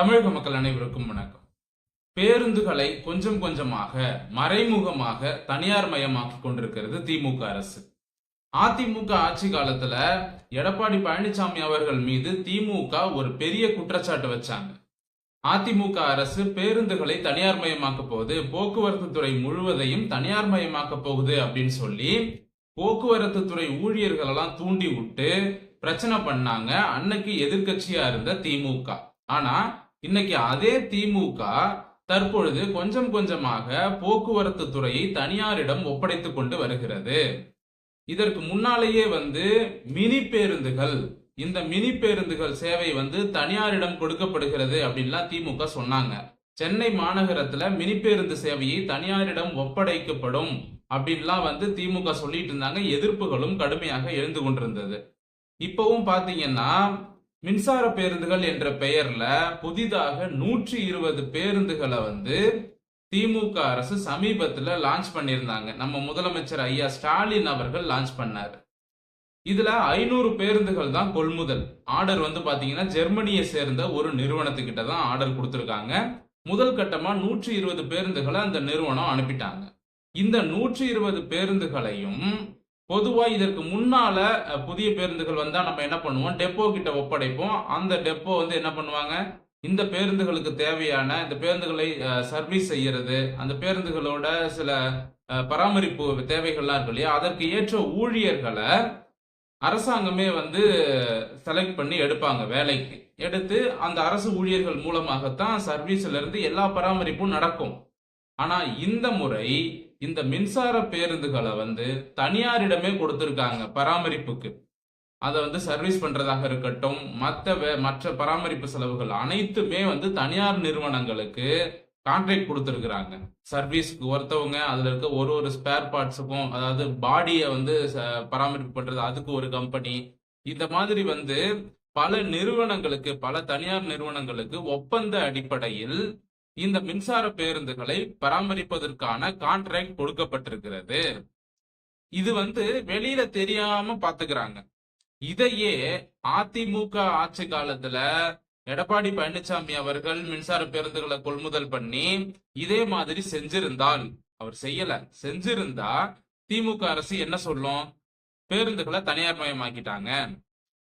தமிழக மக்கள் அனைவருக்கும் வணக்கம். பேருந்துகளை கொஞ்சம் கொஞ்சமாக மறைமுகமாக தனியார் மயமாக்கி கொண்டிருக்கிறது திமுக அரசு. அதிமுக ஆட்சி காலத்துல எடப்பாடி பழனிசாமி அவர்கள் மீது திமுக ஒரு பெரிய குற்றச்சாட்டு வச்சாங்க. அதிமுக அரசு பேருந்துகளை தனியார் மயமாக்க போகுது போக்குவரத்து துறை முழுவதையும் தனியார் மயமாக்க போகுது அப்படின்னு சொல்லி போக்குவரத்து துறை ஊழியர்களெல்லாம் தூண்டி விட்டு பிரச்சனை பண்ணாங்க அன்னைக்கு எதிர்கட்சியா இருந்த திமுக. ஆனா இன்னைக்கு அதே திமுக தற்பொழுது கொஞ்சம் கொஞ்சமாக போக்குவரத்து துறையை தனியாரிடம் ஒப்படைத்துக் கொண்டு வருகிறது. இதற்கு முன்னாலேயே வந்து மினி பேருந்துகள் இந்த மினி பேருந்துகள் சேவை வந்து தனியாரிடம் கொடுக்கப்படுகிறது அப்படின்லாம் திமுக சொன்னாங்க. சென்னை மாநகரத்துல மினி பேருந்து சேவையை தனியாரிடம் ஒப்படைக்கப்படும் அப்படின்லாம் வந்து திமுக சொல்லிட்டு இருந்தாங்க. எதிர்ப்புகளும் கடுமையாக எழுந்து கொண்டிருந்தது. இப்பவும் பாத்தீங்கன்னா மின்சார பேருந்துகள் என்ற பெயர்ல புதிதாக நூற்றி இருபது பேருந்துகளை வந்து திமுக அரசு சமீபத்துல லான்ச் பண்ணியிருந்தாங்க. நம்ம முதலமைச்சர் ஐயா ஸ்டாலின் அவர்கள் லான்ச் பண்ணார். இதுல ஐநூறு பேருந்துகள் தான் கொள்முதல். ஆர்டர் வந்து பாத்தீங்கன்னா ஜெர்மனியை சேர்ந்த ஒரு நிறுவனத்துக்கிட்ட தான் ஆர்டர் கொடுத்துருக்காங்க. முதல் கட்டமா நூற்றி இருபது பேருந்துகளை அந்த நிறுவனம் அனுப்பிட்டாங்க. இந்த நூற்றி இருபது பேருந்துகளையும் பொதுவாக இதற்கு முன்னால் புதிய பேருந்துகள் வந்தால் நம்ம என்ன பண்ணுவோம்? டெப்போ கிட்ட ஒப்படைப்போம். அந்த டெப்போ வந்து என்ன பண்ணுவாங்க? இந்த பேருந்துகளுக்கு தேவையான இந்த பேருந்துகளை சர்வீஸ் செய்யறது அந்த பேருந்துகளோட சில பராமரிப்பு தேவைகள்லாம் இருக்கு இல்லையா? அதற்கு ஏற்ற ஊழியர்களை அரசாங்கமே வந்து செலக்ட் பண்ணி எடுப்பாங்க வேலைக்கு. எடுத்து அந்த அரசு ஊழியர்கள் மூலமாகத்தான் சர்வீஸ்ல இருந்து எல்லா பராமரிப்பும் நடக்கும். ஆனா இந்த முறை இந்த மின்சார பேருந்துகளை வந்து தனியாரிடமே கொடுத்துருக்காங்க பராமரிப்புக்கு. அதை வந்து சர்வீஸ் பண்றதாக இருக்கட்டும் மற்ற மற்ற பராமரிப்பு செலவுகள் அனைத்துமே வந்து தனியார் நிறுவனங்களுக்கு கான்ட்ராக்ட் கொடுத்துருக்குறாங்க. சர்வீஸ்க்கு ஒருத்தவங்க அதுல இருக்க ஒரு ஒரு ஸ்பேர் பார்ட்ஸுக்கும் அதாவது பாடியை வந்து ச- பராமரிப்பு பண்றது அதுக்கு ஒரு கம்பெனி இந்த மாதிரி வந்து பல நிறுவனங்களுக்கு பல தனியார் நிறுவனங்களுக்கு ஒப்பந்த அடிப்படையில் இந்த மின்சார பேருந்துகளை பராமரிப்பதற்கான கான்ட்ராக்ட் கொடுக்கப்பட்டிருக்கிறது. இது வந்து வெளியில தெரியாம பாத்துக்கிறாங்க. இதையே அதிமுக ஆட்சி காலத்துல எடப்பாடி பழனிசாமி அவர்கள் மின்சார பேருந்துகளை கொள்முதல் பண்ணி இதே மாதிரி செஞ்சிருந்தால் அவர் செய்யல. செஞ்சிருந்தா திமுக அரசு என்ன சொல்லும்? பேருந்துகளை தனியார் மயமாக்கிட்டாங்க.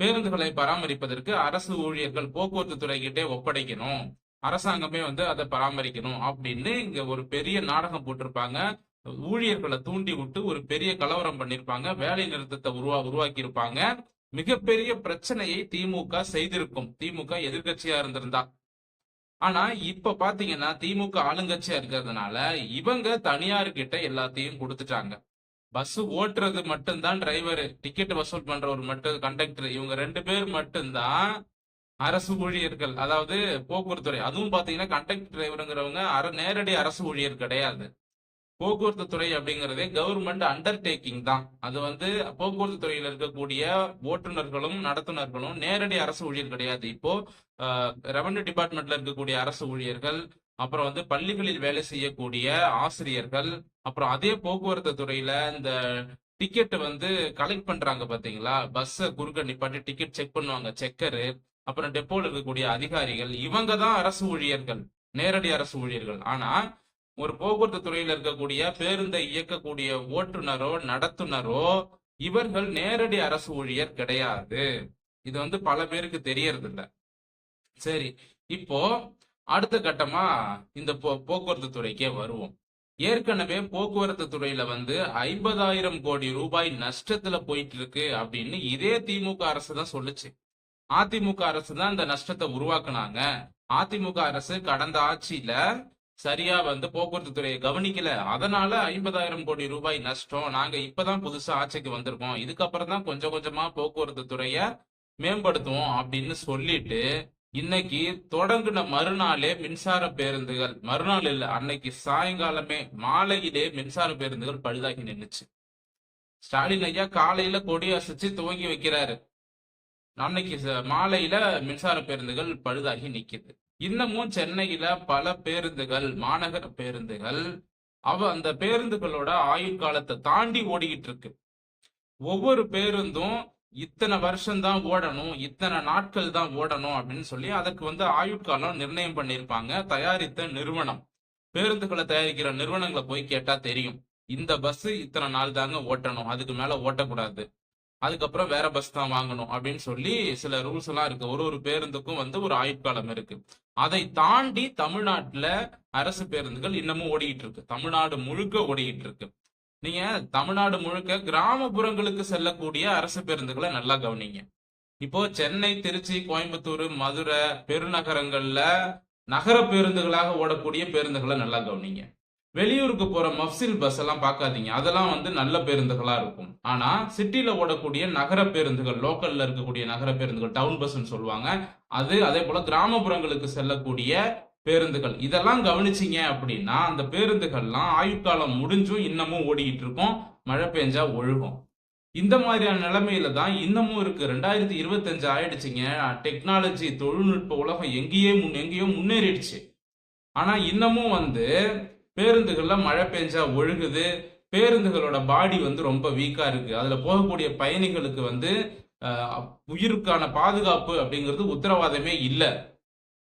பேருந்துகளை பராமரிப்பதற்கு அரசு ஊழியர்கள் போக்குவரத்து துறைகிட்டே ஒப்படைக்கணும். அரசாங்கமே வந்து அதை பராமரிக்கணும் அப்படின்னு இங்க ஒரு பெரிய நாடகம் போட்டிருப்பாங்க. ஊழியர்களை தூண்டி விட்டு ஒரு பெரிய கலவரம் பண்ணிருப்பாங்க. வேலை நிறுத்தத்தை உருவா உருவாக்கி இருப்பாங்க மிகப்பெரிய பிரச்சனையை திமுக செய்திருக்கும். திமுக எதிர்க்கட்சியா இருந்திருந்தா. ஆனா இப்ப பாத்தீங்கன்னா திமுக ஆளுங்கட்சியா இருக்கிறதுனால இவங்க தனியார் கிட்ட எல்லாத்தையும் கொடுத்துட்டாங்க. பஸ் ஓட்டுறது மட்டும்தான் டிரைவர் டிக்கெட் வசூல் பண்றவர் மட்டும் கண்டக்டர் இவங்க ரெண்டு பேர் மட்டும்தான் அரசு ஊழியர்கள் அதாவது போக்குவரத்து துறை. அதுவும் பாத்தீங்கன்னா கண்டக்டர் டிரைவருங்கிறவங்க அர நேரடி அரசு ஊழியர் கிடையாது. போக்குவரத்து துறை அப்படிங்கறதே கவர்மெண்ட் அண்டர்டேக்கிங் தான். அது வந்து போக்குவரத்து துறையில இருக்கக்கூடிய ஓட்டுநர்களும் நடத்துனர்களும் நேரடி அரசு ஊழியர் கிடையாது. இப்போ ரெவன்யூ டிபார்ட்மெண்ட்ல இருக்கக்கூடிய அரசு ஊழியர்கள் அப்புறம் வந்து பள்ளிகளில் வேலை செய்யக்கூடிய ஆசிரியர்கள் அப்புறம் அதே போக்குவரத்து துறையில இந்த டிக்கெட் வந்து கலெக்ட் பண்றாங்க பாத்தீங்களா? பஸ்ஸை குறுக்க நிப்பாட்டி டிக்கெட் செக் பண்ணுவாங்க செக்கரு அப்புறம் டெப்போல இருக்கக்கூடிய அதிகாரிகள் இவங்க தான் அரசு ஊழியர்கள் நேரடி அரசு ஊழியர்கள். ஆனா ஒரு போக்குவரத்து துறையில இருக்கக்கூடிய பேருந்தை இயக்கக்கூடிய ஓட்டுநரோ நடத்துனரோ இவர்கள் நேரடி அரசு ஊழியர் கிடையாது. இது வந்து பல பேருக்கு தெரியறது இல்லை சரி இப்போ அடுத்த கட்டமா இந்த போ- போக்குவரத்து துறைக்கே வருவோம். ஏற்கனவே போக்குவரத்து துறையில வந்து ஐம்பதாயிரம் கோடி ரூபாய் நஷ்டத்துல போயிட்டு இருக்கு அப்படின்னு இதே திமுக அரசு தான் சொல்லுச்சு. அதிமுக அரசு தான் இந்த நஷ்டத்தை உருவாக்குனாங்க. அதிமுக அரசு கடந்த ஆட்சியில சரியா வந்து போக்குவரத்து துறையை கவனிக்கல. அதனால ஐம்பதாயிரம் கோடி ரூபாய் நஷ்டம். நாங்க இப்பதான் புதுசா ஆட்சிக்கு வந்திருக்கோம். இதுக்கப்புறம் தான் கொஞ்சம் கொஞ்சமா போக்குவரத்து துறைய மேம்படுத்துவோம் அப்படின்னு சொல்லிட்டு இன்னைக்கு தொடங்கின மறுநாளே மின்சார பேருந்துகள் மறுநாள் இல்ல அன்னைக்கு சாயங்காலமே மாலையிலே மின்சார பேருந்துகள் பழுதாகி நின்னுச்சு. ஸ்டாலின் ஐயா காலையில கொடி அசைச்சு துவங்கி வைக்கிறாரு. அன்னைக்கு ச- மாலையில மின்சார பேருந்துகள் பழுதாகி நிக்குது. இன்னமும் சென்னையில பல பேருந்துகள் மாநகர பேருந்துகள் அவ அந்த பேருந்துகளோட ஆயுள் காலத்தை தாண்டி ஓடிக்கிட்டு இருக்கு. ஒவ்வொரு பேருந்தும் இத்தனை வருஷம்தான் ஓடணும் இத்தனை நாட்கள் தான் ஓடணும் அப்படின்னு சொல்லி அதுக்கு வந்து ஆயுட்காலம் நிர்ணயம் பண்ணியிருப்பாங்க. தயாரித்த நிறுவனம். பேருந்துகளை தயாரிக்கிற நிறுவனங்களை போய் கேட்டா தெரியும். இந்த பஸ் இத்தனை நாள் தாங்க ஓட்டணும் அதுக்கு மேல ஓட்டக்கூடாது. அதுக்கப்புறம் வேற பஸ் தான் வாங்கணும் அப்படின்னு சொல்லி சில ரூல்ஸ் எல்லாம் இருக்கு. ஒரு ஒரு பேருந்துக்கும் வந்து ஒரு ஆயுட்காலம் இருக்கு. அதை தாண்டி தமிழ்நாட்டுல அரசு பேருந்துகள் இன்னமும் ஓடிக்கிட்டு இருக்கு. தமிழ்நாடு முழுக்க ஓடிக்கிட்டு இருக்கு. நீங்க தமிழ்நாடு முழுக்க கிராமப்புறங்களுக்கு செல்லக்கூடிய அரசு பேருந்துகளை நல்லா கவனிங்க. இப்போ சென்னை திருச்சி கோயம்புத்தூர் மதுரை பெருநகரங்கள்ல நகர பேருந்துகளாக ஓடக்கூடிய பேருந்துகளை நல்லா கவனிங்க. வெளியூருக்கு போற மஃப்சில் பஸ் எல்லாம் பார்க்காதீங்க. அதெல்லாம் வந்து நல்ல பேருந்துகளா இருக்கும். ஆனா சிட்டில ஓடக்கூடிய நகர பேருந்துகள் லோக்கல்ல இருக்கக்கூடிய நகர பேருந்துகள் டவுன் பஸ்ன்னு சொல்லுவாங்க. அது அதே போல கிராமப்புறங்களுக்கு செல்லக்கூடிய பேருந்துகள். இதெல்லாம் கவனிச்சிங்க அப்படின்னா அந்த பேருந்துகள்லாம் ஆயுட்காலம் முடிஞ்சும் இன்னமும் ஓடிக்கிட்டு இருக்கும். மழை பெஞ்சா ஒழுகும். இந்த மாதிரியான நிலைமையில தான் இன்னமும் இருக்கு. ரெண்டாயிரத்தி இருபத்தஞ்சு ஆயிடுச்சுங்க. டெக்னாலஜி தொழில்நுட்ப உலகம் எங்கேயே முன் எங்கேயோ முன்னேறிடுச்சு. ஆனா இன்னமும் வந்து பேருந்துகளில் மழை பெஞ்சா ஒழுகுது. பேருந்துகளோட பாடி வந்து ரொம்ப வீக்கா இருக்கு. அதுல போகக்கூடிய பயணிகளுக்கு வந்து உயிருக்கான பாதுகாப்பு அப்படிங்கிறது உத்தரவாதமே இல்லை.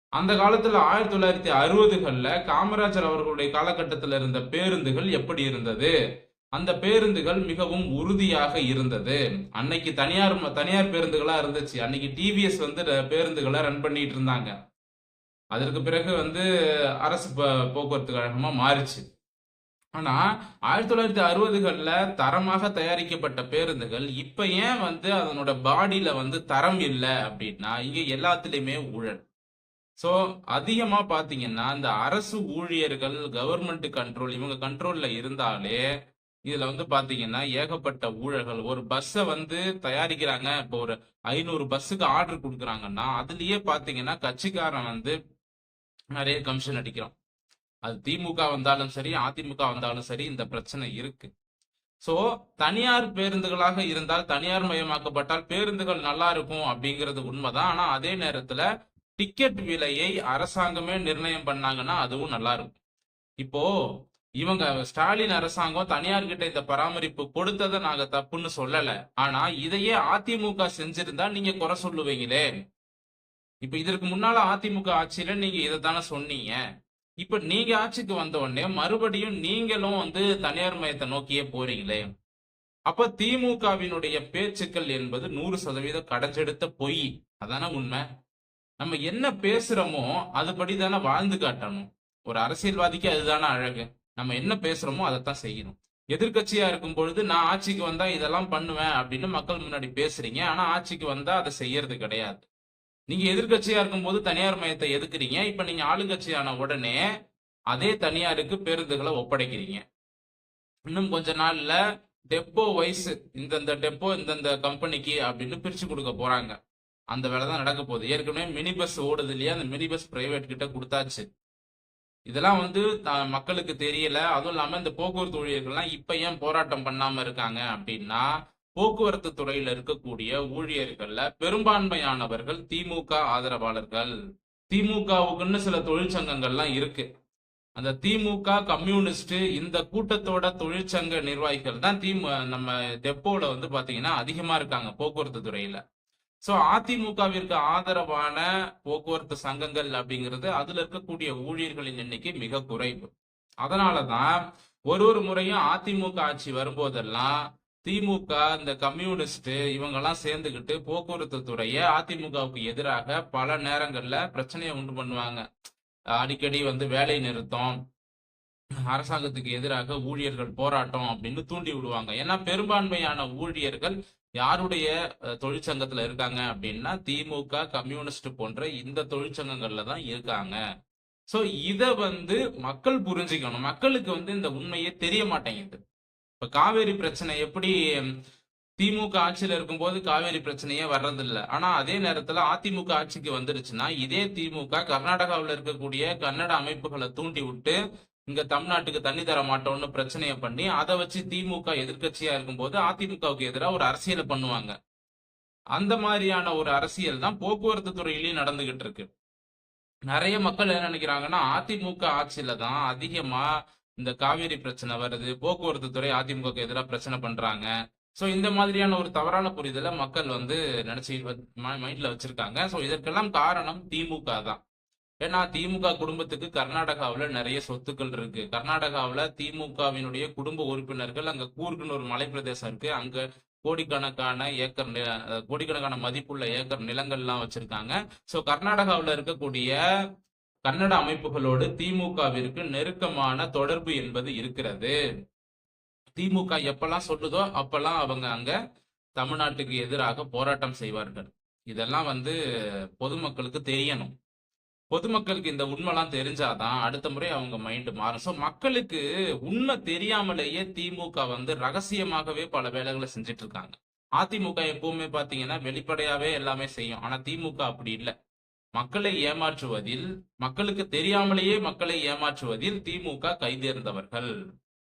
அந்த காலத்துல ஆயிரத்தி தொள்ளாயிரத்தி அறுபதுகள்ல காமராஜர் அவர்களுடைய காலகட்டத்தில் இருந்த பேருந்துகள் எப்படி இருந்தது? அந்த பேருந்துகள் மிகவும் உறுதியாக இருந்தது. அன்னைக்கு தனியார் தனியார் பேருந்துகளா இருந்துச்சு. அன்னைக்கு டிவிஎஸ் வந்து ர- பேருந்துகளை ரன் பண்ணிட்டு இருந்தாங்க. அதற்கு பிறகு வந்து அரசு போக்குவரத்து கழகமாக மாறிச்சு. ஆனால் ஆயிரத்தி தொள்ளாயிரத்தி அறுபதுகளில் தரமாக தயாரிக்கப்பட்ட பேருந்துகள் இப்போ ஏன் வந்து அதனோட பாடியில் வந்து தரம் இல்லை அப்படின்னா இங்கே எல்லாத்துலேயுமே ஊழல். ஸோ அதிகமாக பார்த்தீங்கன்னா இந்த அரசு ஊழியர்கள் கவர்மெண்ட் கண்ட்ரோல் இவங்க கண்ட்ரோலில் இருந்தாலே இதுல வந்து பாத்தீங்கன்னா ஏகப்பட்ட ஊழல்கள். ஒரு பஸ்ஸை வந்து தயாரிக்கிறாங்க. இப்போ ஒரு ஐநூறு பஸ்ஸுக்கு ஆர்டர் கொடுக்குறாங்கன்னா அதுலயே பாத்தீங்கன்னா கட்சிக்காரன் வந்து நிறைய கமிஷன் அடிக்கிறோம். அது திமுக வந்தாலும் சரி அதிமுக வந்தாலும் சரி இந்த பிரச்சனை இருக்கு. சோ தனியார் பேருந்துகளாக இருந்தால் தனியார் மயமாக்கப்பட்டால் பேருந்துகள் நல்லா இருக்கும் அப்படிங்கிறது உண்மைதான். ஆனா அதே நேரத்துல டிக்கெட் விலையை அரசாங்கமே நிர்ணயம் பண்ணாங்கன்னா அதுவும் நல்லா இருக்கும். இப்போ இவங்க ஸ்டாலின் அரசாங்கம் தனியார் கிட்ட இந்த பராமரிப்பு கொடுத்ததை நாங்க தப்புன்னு சொல்லல. ஆனா இதையே அதிமுக செஞ்சிருந்தா நீங்க குறை சொல்லுவீங்களே. இப்ப இதற்கு முன்னால அதிமுக ஆட்சியில நீங்க இதை தானே சொன்னீங்க. இப்ப நீங்க ஆட்சிக்கு வந்த உடனே மறுபடியும் நீங்களும் வந்து தனியார் மயத்தை நோக்கியே போறீங்களே. அப்ப திமுகவினுடைய பேச்சுக்கள் என்பது நூறு சதவீதம் கடைச்செடுத்த பொய். அதானே உண்மை? நம்ம என்ன பேசுறோமோ அதுபடி தானே வாழ்ந்து காட்டணும். ஒரு அரசியல்வாதிக்கு அதுதானே அழகு. நம்ம என்ன பேசுறோமோ அதைத்தான் செய்யணும். எதிர்கட்சியா இருக்கும் பொழுது நான் ஆட்சிக்கு வந்தா இதெல்லாம் பண்ணுவேன் அப்படின்னு மக்கள் முன்னாடி பேசுறீங்க. ஆனா ஆட்சிக்கு வந்தா அதை செய்யறது கிடையாது. நீங்க எதிர்க்கட்சியா இருக்கும்போது தனியார் மயத்தை எதுக்குறீங்க? இப்ப நீங்க ஆளுங்கட்சியான உடனே அதே தனியாருக்கு பேருந்துகளை ஒப்படைக்கிறீங்க. இன்னும் கொஞ்ச நாள்ல டெப்போ வைஸ் இந்தந்த டெப்போ இந்தந்த கம்பெனிக்கு அப்படின்னு பிரிச்சு கொடுக்க போறாங்க. அந்த வேலை தான் நடக்க போகுது. ஏற்கனவே மினி பஸ் ஓடுது இல்லையா? அந்த மினி பஸ் பிரைவேட் கிட்ட கொடுத்தாச்சு. இதெல்லாம் வந்து த- மக்களுக்கு தெரியல. அதுவும் இல்லாம இந்த போக்குவரத்து ஊழியர்கள்லாம் இப்ப ஏன் போராட்டம் பண்ணாம இருக்காங்க அப்படின்னா போக்குவரத்து துறையில இருக்கக்கூடிய ஊழியர்கள்ல பெரும்பான்மையானவர்கள் திமுக ஆதரவாளர்கள். திமுகவுக்குன்னு சில தொழிற்சங்கங்கள்லாம் இருக்கு. அந்த திமுக கம்யூனிஸ்ட் இந்த கூட்டத்தோட தொழிற்சங்க நிர்வாகிகள் தான் திமு நம்ம டெப்போல வந்து பாத்தீங்கன்னா அதிகமா இருக்காங்க போக்குவரத்து துறையில. சோ அதிமுகவிற்கு ஆதரவான போக்குவரத்து சங்கங்கள் அப்படிங்கிறது அதுல இருக்கக்கூடிய ஊழியர்களின் எண்ணிக்கை மிக குறைவு. அதனாலதான் ஒரு ஒரு முறையும் அதிமுக ஆட்சி வரும்போதெல்லாம் திமுக இந்த கம்யூனிஸ்ட் இவங்கெல்லாம் சேர்ந்துக்கிட்டு போக்குவரத்து துறையை அதிமுகவுக்கு எதிராக பல நேரங்கள்ல பிரச்சனையை உண்டு பண்ணுவாங்க. அடிக்கடி வந்து வேலை நிறுத்தம் அரசாங்கத்துக்கு எதிராக ஊழியர்கள் போராட்டம் அப்படின்னு தூண்டி விடுவாங்க. ஏன்னா பெரும்பான்மையான ஊழியர்கள் யாருடைய தொழிற்சங்கத்துல இருக்காங்க அப்படின்னா திமுக கம்யூனிஸ்ட் போன்ற இந்த தொழிற்சங்கங்கள்ல தான் இருக்காங்க. சோ இத வந்து மக்கள் புரிஞ்சுக்கணும். மக்களுக்கு வந்து இந்த உண்மையே தெரிய மாட்டேங்குது. இப்ப காவேரி பிரச்சனை எப்படி திமுக ஆட்சியில இருக்கும்போது காவேரி பிரச்சனையே வர்றதில்ல. ஆனா அதே நேரத்துல அதிமுக ஆட்சிக்கு வந்துருச்சுன்னா இதே திமுக கர்நாடகாவில் இருக்கக்கூடிய கன்னட அமைப்புகளை தூண்டி விட்டு இங்க தமிழ்நாட்டுக்கு தண்ணி தர மாட்டோம்னு பிரச்சனையை பண்ணி அதை வச்சு திமுக எதிர்க்கட்சியா இருக்கும்போது அதிமுகவுக்கு எதிராக ஒரு அரசியலை பண்ணுவாங்க. அந்த மாதிரியான ஒரு அரசியல் தான் போக்குவரத்து துறையிலயும் நடந்துகிட்டு இருக்கு. நிறைய மக்கள் என்ன நினைக்கிறாங்கன்னா அதிமுக ஆட்சியில தான் அதிகமா இந்த காவேரி பிரச்சனை வருது போக்குவரத்து துறை அதிமுக எதிராக பிரச்சனை பண்றாங்க. ஸோ இந்த மாதிரியான ஒரு தவறான புரிதலை மக்கள் வந்து நினைச்சு மைண்ட்ல வச்சிருக்காங்க. ஸோ இதற்கெல்லாம் காரணம் திமுக தான். ஏன்னா திமுக குடும்பத்துக்கு கர்நாடகாவில் நிறைய சொத்துக்கள் இருக்கு. கர்நாடகாவில் திமுகவினுடைய குடும்ப உறுப்பினர்கள் அங்க கூர்க்குன்னு ஒரு மலை பிரதேசம் இருக்கு. அங்க கோடிக்கணக்கான ஏக்கர் கோடிக்கணக்கான மதிப்புள்ள ஏக்கர் நிலங்கள்லாம் வச்சிருக்காங்க. ஸோ கர்நாடகாவில் இருக்கக்கூடிய கன்னட அமைப்புகளோடு திமுகவிற்கு நெருக்கமான தொடர்பு என்பது இருக்கிறது. திமுக எப்பெல்லாம் சொல்லுதோ அப்பெல்லாம் அவங்க அங்க தமிழ்நாட்டுக்கு எதிராக போராட்டம் செய்வார்கள். இதெல்லாம் வந்து பொதுமக்களுக்கு தெரியணும். பொதுமக்களுக்கு இந்த உண்மைலாம் தெரிஞ்சாதான் அடுத்த முறை அவங்க மைண்டு மாறும். ஸோ மக்களுக்கு உண்மை தெரியாமலேயே திமுக வந்து ரகசியமாகவே பல வேலைகளை செஞ்சுட்டு இருக்காங்க. அதிமுக எப்பவுமே பாத்தீங்கன்னா வெளிப்படையாவே எல்லாமே செய்யும். ஆனா திமுக அப்படி இல்லை. மக்களை ஏமாற்றுவதில் மக்களுக்கு தெரியாமலேயே மக்களை ஏமாற்றுவதில் திமுக கைதேர்ந்தவர்கள்.